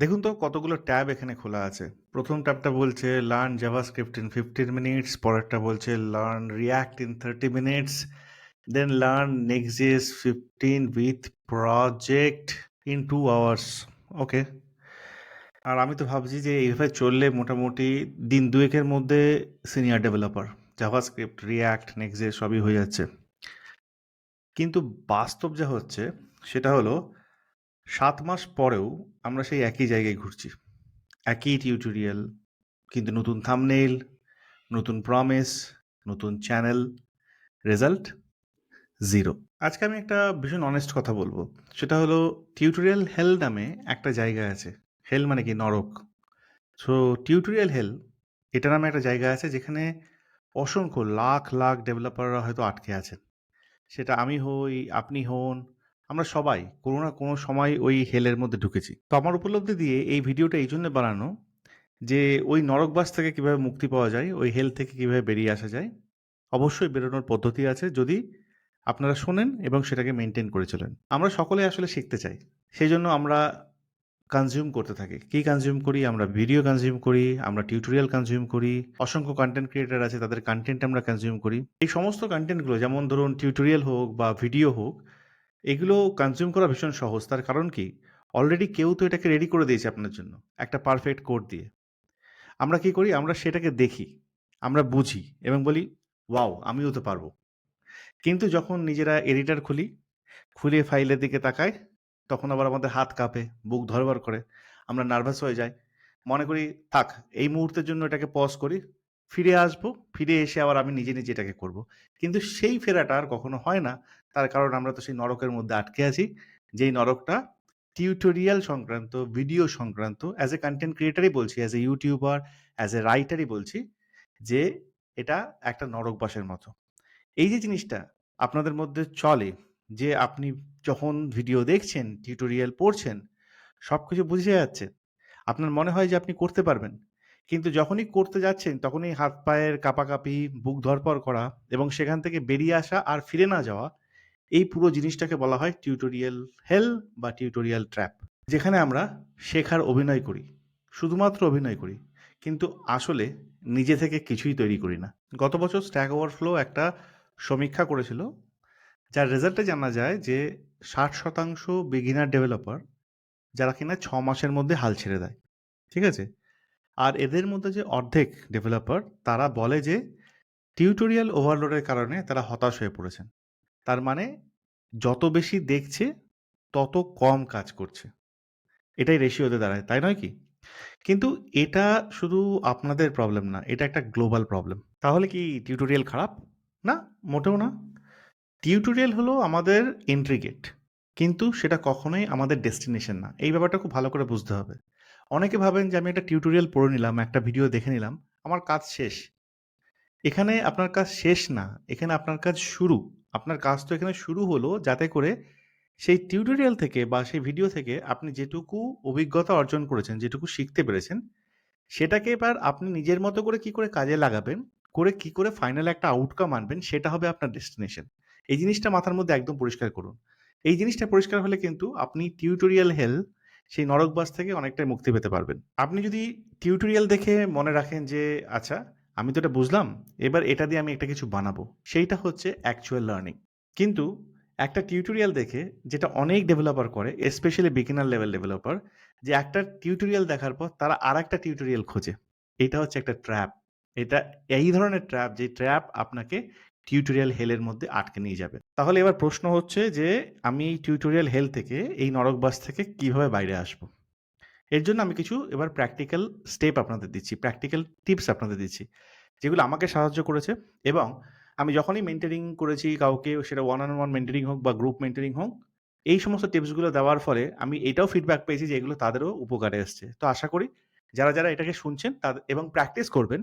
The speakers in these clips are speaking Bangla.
দেখুন তো কতগুলো ট্যাব এখানে খোলা আছে। প্রথম ট্যাবটা বলছে learn JavaScript in fifteen minutes পরেরটা বলছে learn React in thirty minutes then learn Next fifteen with project in two hours okay আর আমি তো ভাবছি যে এইভাবে চললে মোটামুটি দিন দুয়েকের মধ্যে senior developer JavaScript React Next সবই হয়ে যাচ্ছে। কিন্তু বাস্তব যা হচ্ছে, সেটা হলো সাত মাস পরেও আমরা সেই একই জায়গায় ঘুরছি। একই টিউটোরিয়াল কিন্তু নতুন থামনেইল নতুন প্রমিস নতুন চ্যানেল রেজাল্ট জিরো আজকে আমি একটা ভীষণ অনেস্ট কথা বলব। সেটা হলো টিউটোরিয়াল হেল নামে একটা জায়গা আছে। হেল মানে কি? নরক। সো টিউটোরিয়াল হেল এটা নামে একটা জায়গা আছে যেখানে অসংখ্য লাখ লাখ ডেভেলপাররা হয়তো আটকে আছেন। সেটা আমি হই, আপনি হন আমরা সবাই কোনো না কোনো সময় ওই হেলের মধ্যে ঢুকেছি। তো আমার উপলব্ধি দিয়ে এই ভিডিওটা এই জন্য বানানো যে ওই নরকবাস থেকে কীভাবে মুক্তি পাওয়া যায়, ওই হেল থেকে কীভাবে বেরিয়ে আসা যায়, অবশ্যই বেরোনোর পদ্ধতি আছে যদি আপনারা শোনেন এবং সেটাকে মেনটেন করে চলেন। আমরা সকলে আসলে শিখতে চাই, সেই জন্য আমরা কনজিউম করতে থাকি। কি কনজিউম করি? আমরা ভিডিও কনজিউম করি, আমরা টিউটোরিয়াল কনজিউম করি, অসংখ্য কন্টেন্ট ক্রিয়েটার আছে, তাদের কন্টেন্ট আমরা কনজিউম করি। এই সমস্ত কন্টেন্টগুলো যেমন ধরুন টিউটোরিয়াল হোক বা ভিডিও হোক এগুলো কনজিউম করা ভীষণ সহজ। তার কারণ কি? অলরেডি কেউ তো এটাকে রেডি করে দিয়েছে আপনার জন্য, একটা পারফেক্ট কোড দিয়ে। আমরা কি করি? আমরা সেটাকে দেখি, আমরা বুঝি এবং বলি, ওয়াও, আমিও তো পারব। কিন্তু যখন নিজেরা এডিটার খুলি, খুলে ফাইলের দিকে তাকাই, তখন আবার আমাদের হাত কাঁপে, বুক ধরবার করে, আমরা নার্ভাস হয়ে যাই। মনে করি, থাক, এই মুহূর্তের জন্য এটাকে পজ করি, ফিরে আসব, ফিরে এসে আবার আমি নিজে নিজে এটাকে করব। কিন্তু সেই ফেরাটা আর কখনো হয় না। তার কারণ আমরা তো সেই নরকের মধ্যে আটকে আছি। যেই নরকটা টিউটোরিয়াল সংক্রান্ত ভিডিও সংক্রান্ত অ্যাজ এ কন্টেন্ট ক্রিয়েটারই বলছি as a YouTuber as a রাইটারই বলছি যে এটা একটা নরকবাসের মতো। এই যে জিনিসটা আপনাদের মধ্যে চলে যে আপনি যখন ভিডিও দেখছেন টিউটোরিয়াল পড়ছেন সব কিছু বুঝে যাচ্ছে। আপনার মনে হয় যে আপনি করতে পারবেন। কিন্তু যখনই করতে যাচ্ছেন, তখনই হাত পায়ের কাপাকাপি, বুক ধরপড় করা এবং সেখান থেকে বেরিয়ে আসা আর ফিরে না যাওয়া এই পুরো জিনিসটাকে বলা হয় টিউটোরিয়াল হেল বা টিউটোরিয়াল ট্র্যাপ যেখানে আমরা শেখার অভিনয় করি, শুধুমাত্র অভিনয় করি, কিন্তু আসলে নিজে থেকে কিছুই তৈরি করি না। গত বছর স্ট্যাক ওভারফ্লো একটা সমীক্ষা করেছিল, যার রেজাল্টে জানা যায় যে ষাট শতাংশ বিগিনার ডেভেলপার যারা কিনা ছ মাসের মধ্যে হাল ছেড়ে দেয়, ঠিক আছে? আর এদের মধ্যে যে অর্ধেক ডেভেলপার তারা বলে যে টিউটোরিয়াল ওভারলোডের কারণে তারা হতাশ হয়ে পড়েছেন। তার মানে যত বেশি দেখছে, তত কম কাজ করছে। এটাই রেশিওতে দাঁড়ায়, তাই নয় কি? কিন্তু এটা শুধু আপনাদের প্রবলেম না, এটা একটা গ্লোবাল প্রবলেম তাহলে কি টিউটোরিয়াল খারাপ? না, মোটেও না। টিউটোরিয়াল হলো আমাদের এন্ট্রি গেট কিন্তু সেটা কখনোই আমাদের ডেস্টিনেশন না। এই ব্যাপারটা খুব ভালো করে বুঝতে হবে। অনেকে ভাবেন যে আমি একটা টিউটোরিয়াল পড়ে নিলাম, একটা ভিডিও দেখে নিলাম, আমার কাজ শেষ। এখানে আপনার কাজ শেষ না, এখানে আপনার কাজ শুরু। আপনার কাজ তো এখানে শুরু হলো যাতে করে সেই টিউটোরিয়াল থেকে বা সেই ভিডিও থেকে আপনি যেটুকু অভিজ্ঞতা অর্জন করেছেন, যেটুকু শিখতে পেরেছেন, সেটাকে এবার আপনি নিজের মতো করে কি করে কাজে লাগাবেন, করে কি করে ফাইনাল একটা আউটকাম আনবেন, সেটা হবে আপনার ডেস্টিনেশন এই জিনিসটা মাথার মধ্যে একদম পরিষ্কার করুন। এই জিনিসটা পরিষ্কার হলে কিন্তু আপনি টিউটোরিয়াল হেল সেই নরকবাস থেকে অনেকটাই মুক্তি পেতে পারবেন। আপনি যদি টিউটোরিয়াল দেখে মনে রাখেন যে আচ্ছা আমি তো এটা বুঝলাম, এবার এটা দিয়ে আমি একটা কিছু বানাবো। সেইটা হচ্ছে অ্যাকচুয়াল লার্নিং কিন্তু একটা টিউটোরিয়াল দেখে যেটা অনেক ডেভেলপার করে স্পেশালি বিগিনার লেভেল ডেভেলপার যে একটা টিউটোরিয়াল দেখার পর তারা আর একটা টিউটোরিয়াল খোঁজে। এটা হচ্ছে একটা ট্র্যাপ এটা, এই ধরনের ট্র্যাপ যে ট্র্যাপ আপনাকে টিউটোরিয়াল হেলের মধ্যে আটকে নিয়ে যাবে। তাহলে এবার প্রশ্ন হচ্ছে যে, আমি এই টিউটোরিয়াল হেল থেকে, এই নরকবাস থেকে কীভাবে বাইরে আসব? এর জন্য আমি কিছু এবার প্র্যাকটিক্যাল স্টেপ আপনাদের দিচ্ছি প্র্যাকটিক্যাল টিপস আপনাদের দিচ্ছি, যেগুলো আমাকে সাহায্য করেছে এবং আমি যখনই মেনটেনিং করেছি কাউকে, সেটা ওয়ান অন ওয়ান মেন্টারিং হোক বা গ্রুপ মেন্টারিং হোক, এই সমস্ত টিপসগুলো দেওয়ার ফলে আমি এটাও ফিডব্যাক পেয়েছি যে এগুলো তাদেরও উপকারে এসছে। তো আশা করি যারা যারা এটাকে শুনছেন তাদের এবং প্র্যাকটিস করবেন,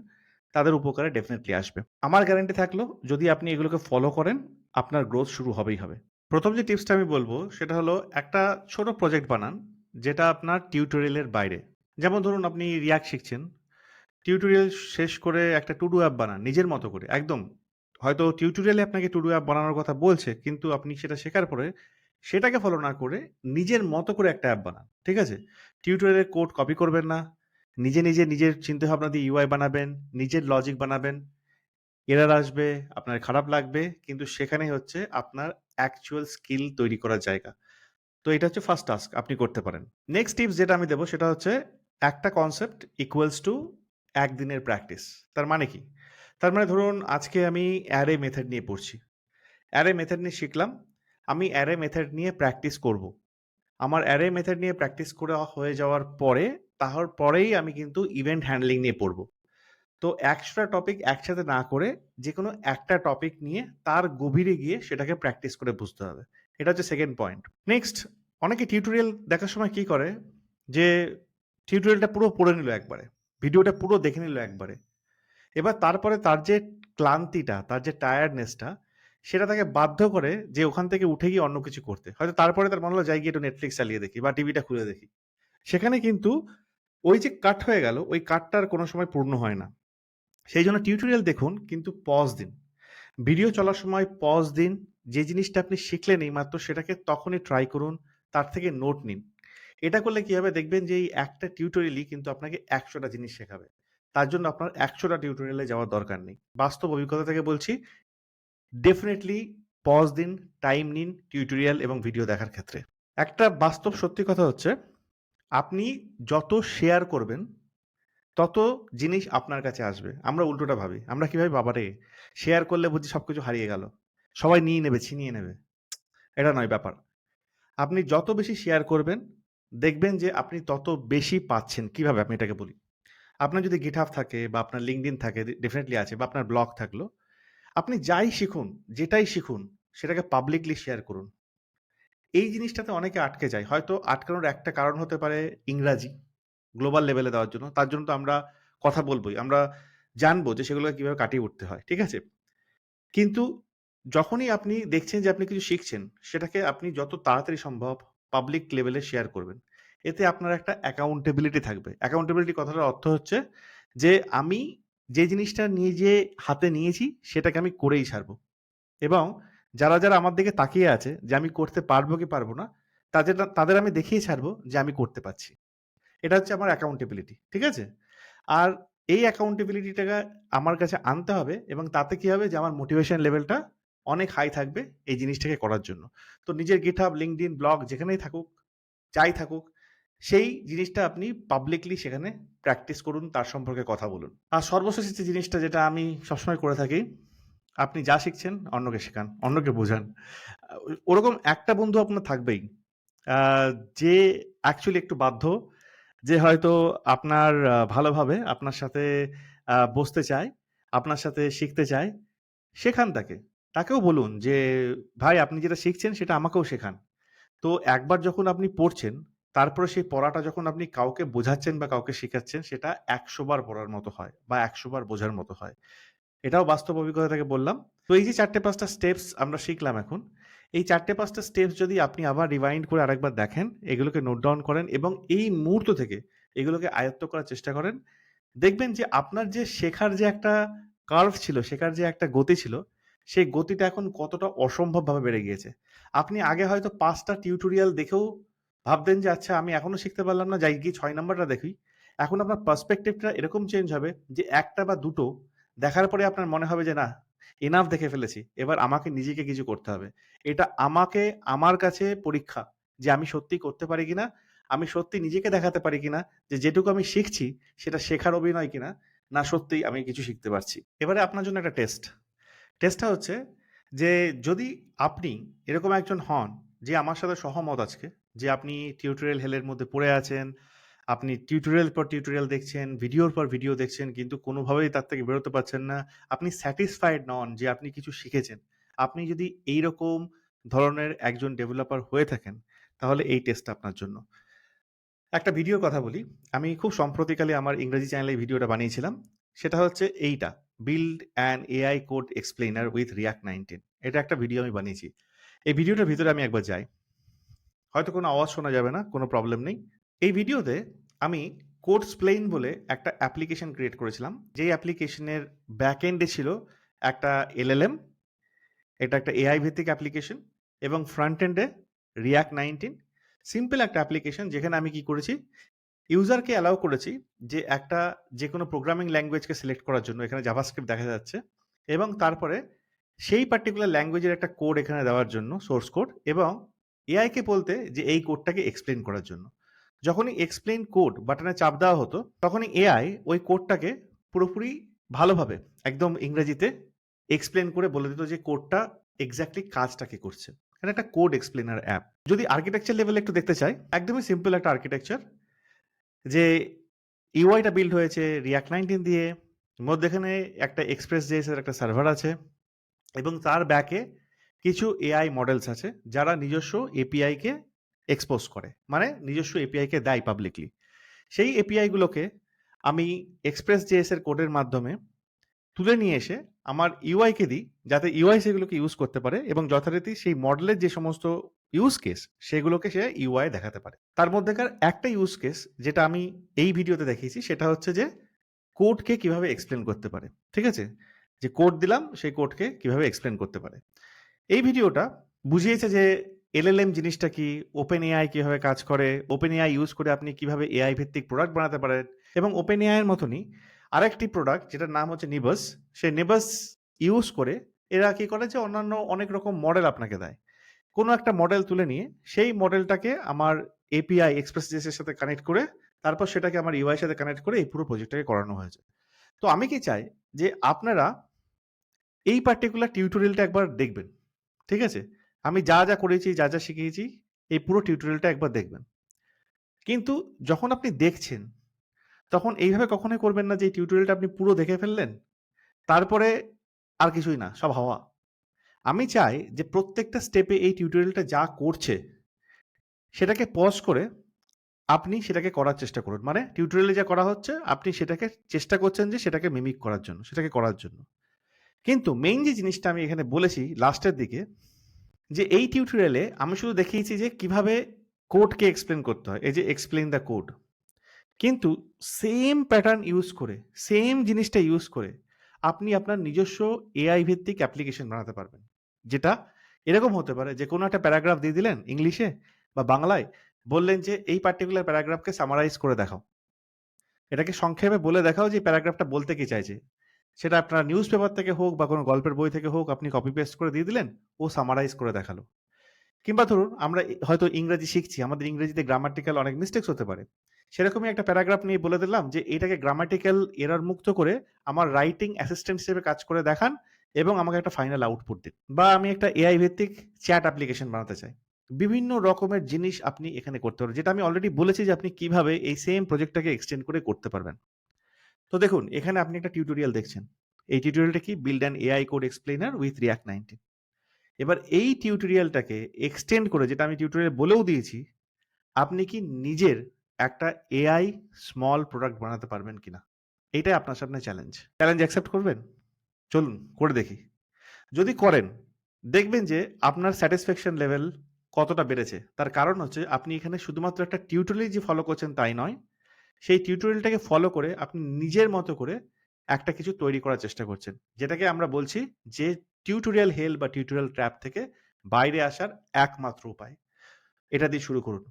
তাদের উপকারে ডেফিনেটলি আসবে। আমার গ্যারেন্টি থাকল, যদি আপনি এগুলোকে ফলো করেন, আপনার গ্রোথ শুরু হবেই হবে। প্রথম যে টিপসটা আমি বলব, সেটা হলো একটা ছোট প্রজেক্ট বানান যেটা আপনার টিউটোরিয়ালের বাইরে যেমন ধরুন আপনি রিয়াক্ট শিখছেন টিউটোরিয়াল শেষ করে একটা টুডু অ্যাপ বানান নিজের মতো করে একদম হয়তো টিউটোরিয়ালে আপনাকে টুডু অ্যাপ বানানোর কথা বলছে কিন্তু আপনি সেটা শেখার পরে সেটাকে ফলো না করে নিজের মতো করে একটা অ্যাপ বানান ঠিক আছে টিউটোরিয়ালের কোড কপি করবেন না। নিজে, নিজে নিজের চিন্তাভাবনা দিয়ে ইউআই বানাবেন, নিজের লজিক বানাবেন। এরার আসবে, আপনার খারাপ লাগবে। কিন্তু সেখানেই হচ্ছে আপনার অ্যাকচুয়াল স্কিল তৈরি করার জায়গা। তো এটা হচ্ছে ফার্স্ট টাস্ক আপনি করতে পারেন। নেক্সট টিপস যেটা আমি দেব সেটা হচ্ছে একটা কনসেপ্ট ইকুয়ালস টু ১ দিনের প্র্যাকটিস। তার মানে কি? তার মানে ধরুন আজকে আমি অ্যারে মেথড নিয়ে পড়ছি। অ্যারে মেথড নিয়ে শিখলাম। আমি অ্যারে মেথড নিয়ে প্র্যাকটিস করব। আমার অ্যারে মেথড নিয়ে প্র্যাকটিস করা হয়ে যাওয়ার পরে, তাহার পরেই আমি কিন্তু ইভেন্ট হ্যান্ডলিং নিয়ে পড়ব। তো ১০০ টা টপিক একসাথে না করে যে কোনো একটা টপিক নিয়ে তার গভীরে গিয়ে সেটাকে প্র্যাকটিস করে বুঝতে হবে। এটা হচ্ছে সেকেন্ড পয়েন্ট। নেক্সট অনেকে টিউটোরিয়াল দেখার সময় কি করে যে টিউটোরিয়ালটা পুরো পড়ে নিল একবারে। ভিডিওটা পুরো দেখে নিল একবারে। এবার তারপরে তার যে ক্লান্তিটা, তার যে টায়ার্ডনেসটা সেটা তাকে বাধ্য করে যে ওখান থেকে উঠে গিয়ে অন্য কিছু করতে। হয়তো তারপরে তার মনে হলো যাই গিয়ে একটু নেটফ্লিক্স চালিয়ে দেখি বা টিভিটা খুলে দেখি। সেখানে কিন্তু ওই যে কাট হয়ে গেল, ওই কাটটা আর কোনো সময় পূর্ণ হয় না। সেইজন্য টিউটোরিয়াল দেখুন কিন্তু পজ দিন। ভিডিও চলার সময় পজ দিন। যে জিনিসটা আপনি শিখলেন এই মাত্র সেটাকে তখনই ট্রাই করুন। তার থেকে নোট নিন। এটা করলে কি হবে দেখবেন যে এই একটা টিউটোরিয়ালই কিন্তু আপনাকে একশোটা জিনিস শেখাবে। তার জন্য আপনার একশোটা টিউটোরিয়ালে যাওয়ার দরকার নেই। বাস্তব অভিজ্ঞতা থেকে বলছি ডেফিনেটলি পজ দিন, টাইম নিন টিউটোরিয়াল এবং ভিডিও দেখার ক্ষেত্রে। একটা বাস্তব সত্যি কথা হচ্ছে আপনি যত শেয়ার করবেন, তত জিনিস আপনার কাছে আসবে। আমরা উল্টোটা ভাবি। আমরা কি ভাবি বাবারে! শেয়ার করলে বুঝি সবকিছু হারিয়ে গেল। সবাই নিয়ে নেবে, ছিনিয়ে নেবে। এটা নয় ব্যাপার। আপনি যত বেশি শেয়ার করবেন, দেখবেন যে আপনি তত বেশি পাচ্ছেন। কীভাবে আমি এটাকে বলি। আপনার যদি GitHub থাকে বা আপনার LinkedIn থাকে ডেফিনিটলি আছে বা আপনার ব্লগ থাকল। আপনি যাই শিখুন, যেটাই শিখুন সেটাকে পাবলিকলি শেয়ার করুন। এই জিনিসটাতে অনেকে আটকে যায়। হয়তো আটকানোর একটা কারণ হতে পারে ইংরাজি। গ্লোবাল লেভেলে দেওয়ার জন্য। তার জন্য তো আমরা কথা বলবই। আমরা জানব যে সেগুলোকে কীভাবে কাটিয়ে উঠতে হয়। ঠিক আছে? কিন্তু যখনই আপনি দেখছেন যে আপনি কিছু শিখছেন, সেটাকে আপনি যত তাড়াতাড়ি সম্ভব পাবলিক লেভেলে শেয়ার করবেন। এতে আপনার একটা অ্যাকাউন্টেবিলিটি থাকবে। অ্যাকাউন্টেবিলিটি কথাটার অর্থ হচ্ছে যে আমি যে জিনিসটা নিজে হাতে নিয়েছি সেটাকে আমি করেই ছাড়বো। এবং যারা, যারা আমার দিকে তাকিয়ে আছে যে আমি করতে পারব কি পারব না, তাদের তাদের আমি দেখিয়ে ছাড়বো যে আমি করতে পারছি। এটা হচ্ছে আমার অ্যাকাউন্টেবিলিটি। ঠিক আছে? আর এই অ্যাকাউন্টেবিলিটিটাকে আমার কাছে আনতে হবে এবং তাতে কি হবে যে আমার মোটিভেশন লেভেলটা অনেক হাই থাকবে এই জিনিসটাকে করার জন্য। তো নিজের GitHub, LinkedIn, ব্লগ যেখানেই থাকুক, যাই থাকুক, সেই জিনিসটা আপনি পাবলিকলি সেখানে প্র্যাকটিস করুন, তার সম্পর্কে কথা বলুন। আর সর্বশেষ যে জিনিসটা যেটা আমি সবসময় করে থাকি, আপনি যা শিখছেন অন্যকে শেখান, অন্যকে বোঝান। ওরকম একটা বন্ধু আপনার থাকবেই। যে অ্যাকচুয়ালি একটু বাধ্য, যে হয়তো আপনার ভালোভাবে আপনার সাথে বসতে চায়, আপনার সাথে শিখতে চায়। শেখান তাকে। তাকেও বলুন যে, "ভাই আপনি যেটা শিখছেন সেটা আমাকেও শেখান।" তো একবার যখন আপনি পড়ছেন, তারপরে সেই পড়াটা যখন আপনি কাউকে বোঝাচ্ছেন বা কাউকে শেখাচ্ছেন সেটা ১০০ বার পড়ার মতো হয় বা ১০০ বার বোঝার মতো হয়। এটাও বাস্তব অভিজ্ঞতা থেকে বললাম। তো এই যে ৪ টে ৫ টা স্টেপস আমরা শিখলাম এখন। এই ৪ টে ৫ স্টেপস যদি আপনি আবার রিওয়াইন্ড করে আরেকবার দেখেন, এগুলোকে নোট ডাউন করেন এবং এই মুহূর্ত থেকে এগুলোকে আয়ত্ত করার চেষ্টা করেন। দেখবেন যে আপনার যে শেখার যে একটা কার্ভ ছিল, শেখার যে একটা গতি ছিল, সেই গতিটা এখন কতটা অসম্ভবভাবে বেড়ে গিয়েছে। আপনি আগে হয়তো পাঁচটা টিউটোরিয়াল দেখেও ভাবতেন যে আচ্ছা আমি এখনও শিখতে পারলাম না, যাই গিয়ে ছয় নাম্বারটা দেখি। এখন আপনার পার্সপেক্টিভটা এরকম চেঞ্জ হবে যে একটা বা দুটো দেখার পরে আপনার মনে হবে যে না, এনাফ দেখে ফেলেছি। এবার আমাকে নিজেকে কিছু করতে হবে। এটা আমাকে আমার কাছে পরীক্ষা যে আমি সত্যিই করতে পারি কিনা, আমি সত্যি নিজেকে দেখাতে পারি কিনা যে যেটুকু আমি শিখছি সেটা শেখার অভিনয় কিনা, না সত্যিই আমি কিছু শিখতে পারছি। এবারে আপনার জন্য একটা টেস্ট। টেস্টটা হচ্ছে যে যদি আপনি এরকম একজন হন যে আমার সাথে সহমত আজকে যে আপনি টিউটোরিয়াল হেলের মধ্যে পড়ে আছেন, আপনি টিউটোরিয়াল পর টিউটোরিয়াল দেখছেন, ভিডিওর পর ভিডিও দেখছেন কিন্তু কোনোভাবেই তার থেকে বেরোতে পারছেন না। আপনি স্যাটিসফাইড নন যে আপনি কিছু শিখেছেন। আপনি যদি এইরকম ধরনের একজন ডেভেলপার হয়ে থাকেন, তাহলে এই টেস্টটা আপনার জন্য। একটা ভিডিওর কথা বলি। আমি খুব সম্প্রতিকালে আমার ইংরেজি চ্যানেলে ভিডিওটা বানিয়েছিলাম। সেটা হচ্ছে এইটা, build an AI code explainer with React 19" এটা একটা ভিডিও আমি বানিয়েছি। এই ভিডিওটার ভিতরে আমি একবার যাই। হয়তো কোনো আওয়াজ শোনা যাবে না, কোনো প্রবলেম নেই। এই ভিডিওতে আমি কোডসপ্লেইন বলে একটা অ্যাপ্লিকেশন ক্রিয়েট করেছিলাম। যেই অ্যাপ্লিকেশনের ব্যাকএন্ডে ছিল একটা LLM, এটা একটা এআই ভিত্তিক অ্যাপ্লিকেশন এবং ফ্রন্ট এন্ডে React 19 সিম্পল একটা অ্যাপ্লিকেশন যেখানে আমি কি করেছি, ইউজারকে অ্যালাউ করেছি যে একটা যে কোনো প্রোগ্রামিং ল্যাঙ্গুয়েজকে সিলেক্ট করার জন্য এখানে জাভাস্ক্রিপ্ট দেখা যাচ্ছে এবং তারপরে সেই পার্টিকুলার ল্যাঙ্গুয়েজের একটা কোড এখানে দেওয়ার জন্য সোর্স কোড এবং এআইকে বলতে যে এই কোডটাকে এক্সপ্লেন করার জন্য যখনই এক্সপ্লেন কোড বাটনে চাপ দেওয়া হতো, তখনই এআই ওই কোডটাকে পুরোপুরি ভালোভাবে একদম ইংরেজিতে এক্সপ্লেন করে বলে দিত যে কোডটা এক্স্যাক্টলি কাজটা কি করছে। এটা একটা কোড এক্সপ্লেনার অ্যাপ যদি আর্কিটেকচার লেভেলে একটু দেখতে চাই, একদমই সিম্পল একটা আর্কিটেকচার যে ইউআইটা বিল্ড হয়েছে রিয়াক্ট নাইনটিন দিয়ে মধ্যেখানে একটা এক্সপ্রেস জেএসের একটা সার্ভার আছে এবং তার ব্যাকে কিছু এআই মডেলস আছে, যারা নিজস্ব এপিআইকে এক্সপোজ করে। মানে নিজস্ব এপিআইকে দেয় পাবলিকলি সেই এপিআইগুলোকে আমি এক্সপ্রেস জেএসের কোডের মাধ্যমে তুলে নিয়ে এসে আমার ইউআইকে দিই, যাতে ইউআই সেগুলোকে ইউজ করতে পারে এবং যথারীতি সেই মডেলের যে সমস্ত ইউজ কেস সেগুলোকে সে ইউআই দেখাতে পারে। তার মধ্যেকার একটা ইউজ কেস যেটা আমি এই ভিডিওতে দেখিয়েছি, সেটা হচ্ছে যে কোডকে কীভাবে এক্সপ্লেন করতে পারে। ঠিক আছে? যে কোড দিলাম, সেই কোডকে কীভাবে এক্সপ্লেন করতে পারে। এই ভিডিওটা বুঝিয়েছে যে এলএলএম জিনিসটা কি? ওপেন এআই কীভাবে কাজ করে? ওপেন এআই ইউজ করে আপনি কীভাবে এআই ভিত্তিক প্রোডাক্ট বানাতে পারেন? এবং ওপেন এআই এর মতনই আরেকটি প্রোডাক্ট যেটার নাম হচ্ছে নিবাস সেই নিবাস ইউজ করে এরা কি করে যে অন্যান্য অনেক রকম মডেল আপনাকে দেয়। কোনো একটা মডেল তুলে নিয়ে সেই মডেলটাকে আমার এপিআই এক্সপ্রেস এর সাথে কানেক্ট করে তারপর সেটাকে আমার ইউআই সাথে কানেক্ট করে এই পুরো প্রজেক্টটাকে করানো হয়েছে। তো আমি কি চাই যে আপনারা এই পার্টিকুলার টিউটোরিয়ালটা একবার দেখবেন, ঠিক আছে? আমি যা যা করেছি, যা যা শিখিয়েছি, এই পুরো টিউটোরিয়ালটা একবার দেখবেন। কিন্তু যখন আপনি দেখছেন, তখন এইভাবে কখনোই করবেন না যে, এই টিউটোরিয়ালটা আপনি পুরো দেখে ফেললেন, তারপরে আর কিছুই না, সব হাওয়া। আমি চাই যে, প্রত্যেকটা স্টেপে এই টিউটোরিয়ালটা যা করছে, সেটাকে পজ করে আপনি সেটাকে করার চেষ্টা করুন। মানে টিউটোরিয়ালে যা করা হচ্ছে, আপনি সেটাকে চেষ্টা করছেন যে, সেটাকে মিমিক করার জন্য, সেটাকে করার জন্য। কিন্তু মেইন যে জিনিসটা আমি এখানে বলেছি লাস্টের দিকে যে এই টিউটোরিয়ালে আমি শুধু দেখিয়েছি যে কীভাবে কোডকে এক্সপ্লেন করতে হয়, এই যে এক্সপ্লেন দ্য কোড কিন্তু সেম প্যাটার্ন ইউজ করে সেম জিনিসটা ইউজ করে আপনি আপনার নিজস্ব এআই ভিত্তিক অ্যাপ্লিকেশন বানাতে পারবেন। যেটা এরকম হতে পারে যে কোনো একটা প্যারাগ্রাফ দিয়ে দিলেন ইংলিশে বা বাংলায়, বললেন যে এই পার্টিকুলার প্যারাগ্রাফকে সামারাইজ করে দেখাও। এটাকে সংক্ষেপে বলে দেখাও যে প্যারাগ্রাফটা বলতে কি চাইছে। সেটা আপনার নিউজ পেপার থেকে হোক বা কোনো গল্পের বই থেকে হোক আপনি কপি পেস্ট করে দিয়ে দিলেন, ও সামারাইজ করে দেখাল। কিংবা ধরুন, আমরা হয়তো ইংরেজি শিখছি, আমাদের ইংরেজিতে গ্রামাটিক্যাল অনেক মিস্টেক্স হতে পারে। সেরকমই একটা প্যারাগ্রাফ নিয়ে বলে দিলাম যে, এটাকে গ্রামাটিক্যাল এরর মুক্ত করে আমার রাইটিং অ্যাসিস্ট্যান্ট হিসেবে কাজ করে দেখান এবং আমাকে একটা ফাইনাল আউটপুট দিন। বা আমি একটা এআই ভিত্তিক চ্যাট অ্যাপ্লিকেশন বানাতে চাই। বিভিন্ন রকমের জিনিস আপনি এখানে করতে পারবেন যেটা আমি অলরেডি বলেছি যে, আপনি কীভাবে এই সেম প্রজেক্টটাকে এক্সটেন্ড করে করতে পারবেন। তো দেখুন, এখানে আপনি একটা টিউটোরিয়াল দেখছেন। এই টিউটোরিয়ালটা কি? Build an AI code explainer with React nineteen এবার এই টিউটোরিয়ালটাকে এক্সটেন্ড করে, যেটা আমি টিউটোরিয়াল বলেও দিয়েছি, আপনি কি নিজের একটা এআই স্মল প্রোডাক্ট বানাতে পারবেন কিনা? এইটাই আপনার সামনে চ্যালেঞ্জ চ্যালেঞ্জ অ্যাকসেপ্ট করবেন? চলুন, করে দেখি। যদি করেন, দেখবেন যে আপনার স্যাটিসফ্যাকশন লেভেল কতটা বেড়েছে। তার কারণ হচ্ছে, আপনি এখানে শুধুমাত্র একটা টিউটোরিয়াল যে ফলো করছেন তাই নয় সেই টিউটোরিয়ালটাকে ফলো করে আপনি নিজের মতো করে একটা কিছু তৈরি করার চেষ্টা করছেন। যেটাকে আমরা বলছি যে টিউটোরিয়াল হেল বা টিউটোরিয়াল ট্র্যাপ থেকে বাইরে আসার একমাত্র উপায়। এটা দিয়ে শুরু করুন।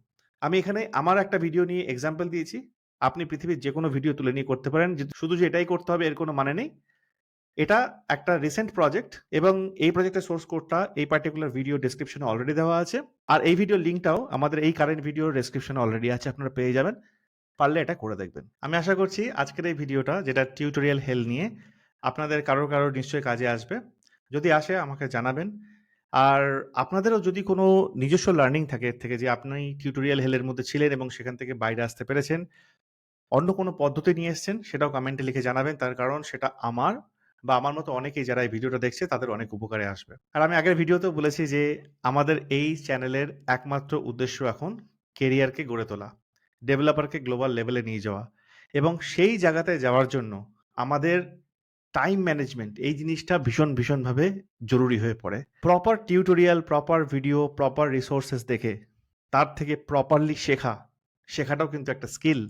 আমি এখানে আমার একটা ভিডিও নিয়ে এক্সাম্পল দিয়েছি। আপনি পৃথিবীর যে কোনো ভিডিও তুলে নিয়ে করতে পারেন। শুধু যে এটাই করতে হবে, এর কোনো মানে নেই। এটা একটা রিসেন্ট প্রজেক্ট এবং এই প্রজেক্টের সোর্স কোডটা এই পার্টিকুলার ভিডিও ডেসক্রিপশনে অলরেডি দেওয়া আছে। আর এই ভিডিও লিঙ্কটাও আমাদের এই কারেন্ট ভিডিও ডেসক্রিপশনে অলরেডি আছে। আপনারা পেয়ে যাবেন। পারলে এটা করে দেখবেন। আমি আশা করছি আজকের এই ভিডিওটা, যেটা টিউটোরিয়াল হেল নিয়ে, আপনাদের কারোর কারোর নিশ্চয়ই কাজে আসবে। যদি আসে, আমাকে জানাবেন। আর আপনাদেরও যদি কোনো নিজস্ব লার্নিং থাকে, এর থেকে যে আপনি টিউটোরিয়াল হেলের মধ্যে ছিলেন এবং সেখান থেকে বাইরে আসতে পেরেছেন, অন্য কোনো পদ্ধতি নিয়ে এসছেন, সেটাও কমেন্টে লিখে জানাবেন। তার কারণ সেটা আমার বা আমার মতো অনেকেই যারা এই ভিডিওটা দেখছে, তাদের অনেক উপকারে আসবে। আর আমি আগের ভিডিওতেও বলেছি যে, আমাদের এই চ্যানেলের একমাত্র উদ্দেশ্য এখন কেরিয়ারকে গড়ে তোলা। ডেভেলপারকে গ্লোবাল লেভেলে নিয়ে যাওয়া এবং সেই জায়গাতে যাওয়ার জন্য আমাদের টাইম ম্যানেজমেন্ট এই জিনিসটা ভীষণ ভীষণভাবে জরুরি হয়ে পড়ে। Proper tutorial proper video proper resources দেখে তার থেকে প্রপারলি শেখা, শেখাটাও কিন্তু একটা স্কিল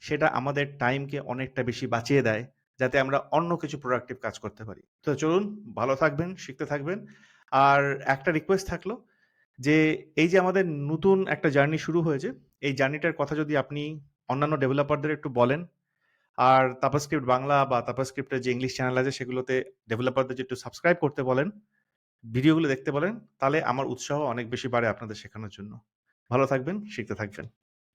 সেটা আমাদের টাইমকে অনেকটা বেশি বাঁচিয়ে দেয় যাতে আমরা অন্য কিছু প্রোডাক্টিভ কাজ করতে পারি। তো চলুন, ভালো থাকবেন, শিখতে থাকবেন। আর একটা রিকোয়েস্ট থাকল যে এই যে আমাদের নতুন একটা জার্নি শুরু হয়েছে এই জার্নিটার কথা যদি আপনি অন্যান্য ডেভেলপারদের একটু বলেন। আর তাপাস্ক্রিপ্ট বাংলা বা তাপাস্ক্রিপ্টের যে ইংলিশ চ্যানেল আছে সেগুলোতে ডেভেলপারদের একটু সাবস্ক্রাইব করতে বলেন। ভিডিওগুলো দেখতে বলেন। তাহলে আমার উৎসাহ অনেক বেশি বাড়ে আপনাদের শেখানোর জন্য। ভালো থাকবেন, শিখতে থাকবেন।